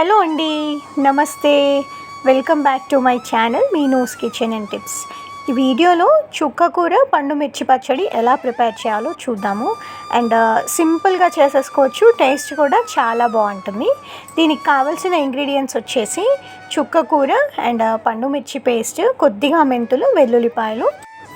Hello అండి నమస్తే. Welcome back to my channel Meenu's kitchen and tips. ఈ వీడియోలో చుక్క కూర పండు మిర్చి పచ్చడి ఎలా ప్రిపేర్ చేయాలో చూద్దాము. అండ్ uh, సింపుల్గా చేసేసుకోవచ్చు టేస్ట్ కూడా చాలా బాగుంటుంది. దీనికి కావాల్సిన ఇంగ్రీడియంట్స్ వచ్చేసి చుక్క కూర అండ్ uh, పండు మిర్చి పేస్ట్ కొద్దిగా మెంతులు వెల్లుల్లిపాయలు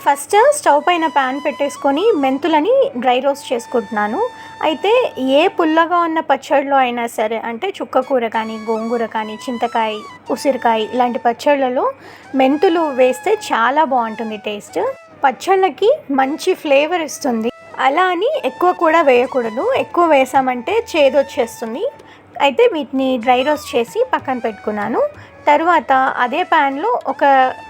ఫస్ట్ స్టవ్ పైన ప్యాన్ పెట్టేసుకొని మెంతులని డ్రై రోస్ట్ చేసుకుంటున్నాను. అయితే ఏ పుల్లగా ఉన్న పచ్చడిలో అయినా సరే అంటే చుక్క కూర కానీ గోంగూర కానీ చింతకాయ ఉసిరికాయ ఇలాంటి పచ్చళ్ళలో మెంతులు వేస్తే చాలా బాగుంటుంది టేస్ట్. పచ్చళ్ళకి మంచి ఫ్లేవర్ ఇస్తుంది. అలా అని ఎక్కువ కూడా వేయకూడదు. ఎక్కువ వేసామంటే చేదొచ్చేస్తుంది. అయితే వీటిని డ్రై రోస్ట్ చేసి పక్కన పెట్టుకున్నాను. తరువాత అదే ప్యాన్లో ఒక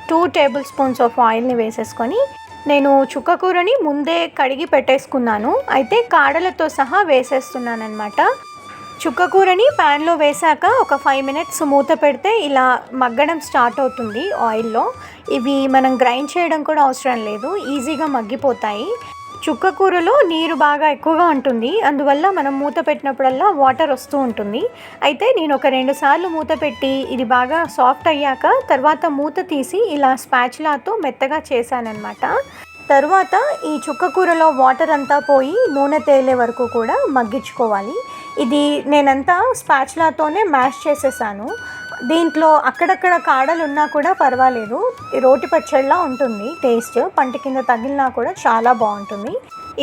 టూ టేబుల్ స్పూన్స్ ఆఫ్ ఆయిల్ని వేసేసుకొని నేను చుక్క కూరని ముందే కడిగి పెట్టేసుకున్నాను. అయితే కాడలతో సహా వేసేస్తున్నాను అనమాట చుక్క కూరని ప్యాన్లో వేసాక ఒక ఫైవ్ మినిట్స్ మూత పెడితే ఇలా మగ్గడం స్టార్ట్ అవుతుంది ఆయిల్లో. ఇవి మనం గ్రైండ్ చేయడం కూడా అవసరం లేదు. ఈజీగా మగ్గిపోతాయి. చుక్క కూరలో నీరు బాగా ఎక్కువగా ఉంటుంది. అందువల్ల మనం మూత పెట్టినప్పుడల్లా వాటర్ వస్తూ ఉంటుంది. అయితే నేను ఒక రెండు సార్లు మూత పెట్టి ఇది బాగా సాఫ్ట్ అయ్యాక తర్వాత మూత తీసి ఇలా స్పాచ్లాతో మెత్తగా చేశానన్నమాట. తర్వాత ఈ చుక్క కూరలో వాటర్ అంతా పోయి నూనె తేలే వరకు కూడా మగ్గించుకోవాలి. ఇది నేనంతా స్పాచ్లాతోనే మ్యాష్ చేసేసాను. దీంట్లో అక్కడక్కడ కాడలు ఉన్నా కూడా పర్వాలేదు. రోటి పచ్చడిలా ఉంటుంది టేస్ట్. పంట కింద తగిలినా కూడా చాలా బాగుంటుంది.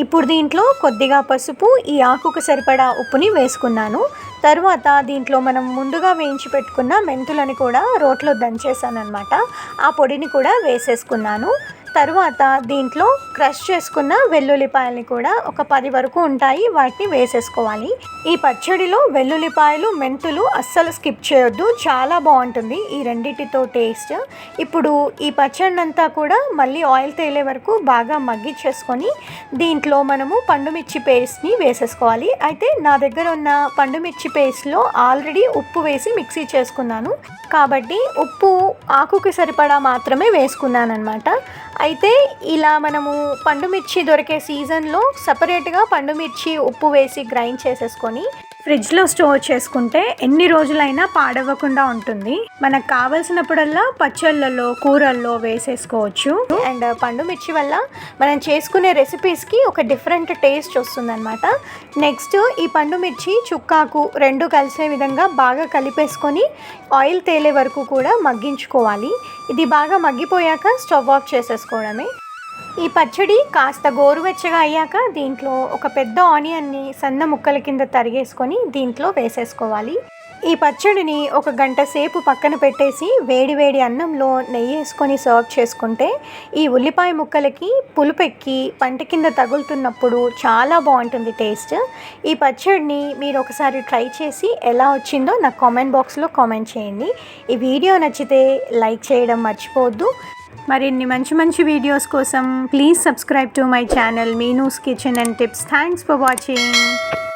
ఇప్పుడు దీంట్లో కొద్దిగా పసుపు ఈ ఆకుకు సరిపడా ఉప్పుని వేసుకున్నాను. తర్వాత దీంట్లో మనం ముందుగా వేయించి పెట్టుకున్న మెంతులని కూడా రోట్లో దంచేసాను అనమాట ఆ పొడిని కూడా వేసేసుకున్నాను. తర్వాత దీంట్లో క్రష్ చేసుకున్న వెల్లుల్లిపాయల్ని కూడా ఒక పది వరకు ఉంటాయి. వాటిని వేసేసుకోవాలి. ఈ పచ్చడిలో వెల్లుల్లిపాయలు మెంతులు అస్సలు స్కిప్ చేయొద్దు. చాలా బాగుంటుంది ఈ రెండింటితో టేస్ట్. ఇప్పుడు ఈ పచ్చడి అంతా కూడా మళ్ళీ ఆయిల్ తేలే వరకు బాగా మగ్గిచ్చేసుకొని దీంట్లో మనము పండుమిర్చి పేస్ట్ని వేసేసుకోవాలి. అయితే నా దగ్గర ఉన్న పండుమిర్చి పేస్ట్లో ఆల్రెడీ ఉప్పు వేసి మిక్సీ చేసుకున్నాను. కాబట్టి ఉప్పు ఆకుకి సరిపడా మాత్రమే వేసుకున్నాను అనమాట అయితే ఇలా మనము పండుమిర్చి దొరికే సీజన్లో సపరేట్గా పండుమిర్చి ఉప్పు వేసి గ్రైండ్ చేసేసుకొని ఫ్రిడ్జ్లో స్టోర్ చేసుకుంటే ఎన్ని రోజులైనా పాడవ్వకుండా ఉంటుంది. మనకు కావలసినప్పుడల్లా పచ్చళ్ళలో కూరల్లో వేసేసుకోవచ్చు. అండ్ పండు మిర్చి వల్ల మనం చేసుకునే రెసిపీస్కి ఒక డిఫరెంట్ టేస్ట్ వస్తుందన్నమాట. నెక్స్ట్ ఈ పండు మిర్చి చుక్కాకు రెండు కలిసే విధంగా బాగా కలిపేసుకొని ఆయిల్ తేలే వరకు కూడా మగ్గించుకోవాలి. ఇది బాగా మగ్గిపోయాక స్టవ్ ఆఫ్ చేసేసుకోవడమే. ఈ పచ్చడి కాస్త గోరువెచ్చగా అయ్యాక దీంట్లో ఒక పెద్ద ఆనియన్ని సన్న ముక్కల కింద తరిగేసుకొని దీంట్లో వేసేసుకోవాలి. ఈ పచ్చడిని ఒక గంట సేపు పక్కన పెట్టేసి వేడి వేడి అన్నంలో నెయ్యి వేసుకొని సర్వ్ చేసుకుంటే ఈ ఉల్లిపాయ ముక్కలకి పులుపెక్కి పంట కింద తగులుతున్నప్పుడు చాలా బాగుంటుంది టేస్ట్. ఈ పచ్చడిని మీరు ఒకసారి ట్రై చేసి ఎలా వచ్చిందో నాకు కామెంట్ బాక్స్లో కామెంట్ చేయండి. ఈ వీడియో నచ్చితే లైక్ చేయడం మర్చిపోవద్దు. మరిన్ని మంచి మంచి వీడియోస్ కోసం please subscribe to my channel Meenu's kitchen and tips thanks for watching